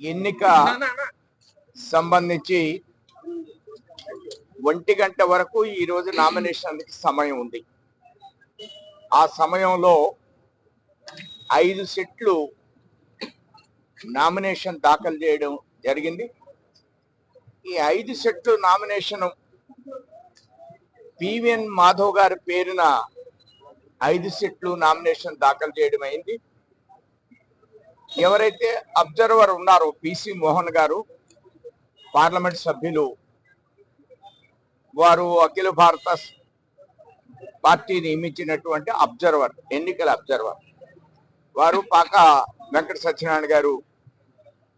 ఎన్నిక సంబంధించి ఒంటి గంట వరకు ఈ రోజు నామినేషన్ సమయం ఉంది. ఆ సమయంలో ఐదు సెట్లు నామినేషన్ దాఖలు చేయడం జరిగింది. ఈ ఐదు సెట్లు నామినేషన్ పివిఎన్ మాధవ్ గారి పేరున ఐదు సెట్లు నామినేషన్ దాఖలు చేయడం అయింది. ఎవరైతే అబ్జర్వర్ ఉన్నారో పిసి మోహన్ గారు పార్లమెంట్ సభ్యులు వారు అఖిల భారత పార్టీ నియమించినటువంటి అబ్జర్వర్ ఎన్నికల అబ్జర్వర్. వారు పాక వెంకట సత్యనారాయణ గారు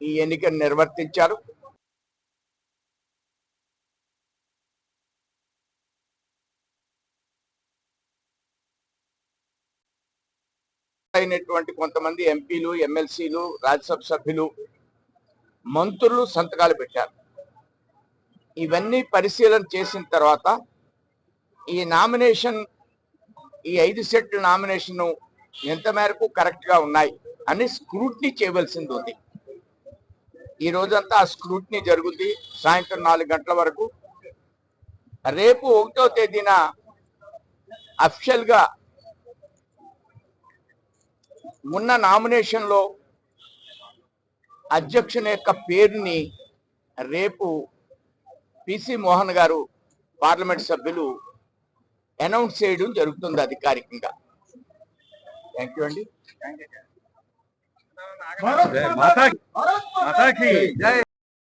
ఈ ఎన్నికను నిర్వర్తించారు. అయినటువంటి కొంతమంది ఎంపీలు ఎమ్మెల్సీలు రాజ్యసభ సభ్యులు మంత్రులు సంతకాలు పెట్టారు. ఇవన్నీ పరిశీలన చేసిన తర్వాత ఈ నామినేషన్ ఈ ఐదు సెట్ల నామినేషన్ ఎంత మేరకు కరెక్ట్గా ఉన్నాయి అని స్క్రూట్నీ చేయవలసింది ఉంది. ఈ రోజంతా ఆ స్క్రూట్నీ జరుగుద్ది సాయంత్రం నాలుగు గంటల వరకు. రేపు ఒకటో తేదీన అఫిషియల్గా ఉన్న నామినేషన్లో అధ్యక్షుని యొక్క పేరుని రేపు పిసి మోహన్ గారు పార్లమెంట్ సభ్యులు అనౌన్స్ చేయడం జరుగుతుంది అధికారికంగా. థ్యాంక్ యూ అండి.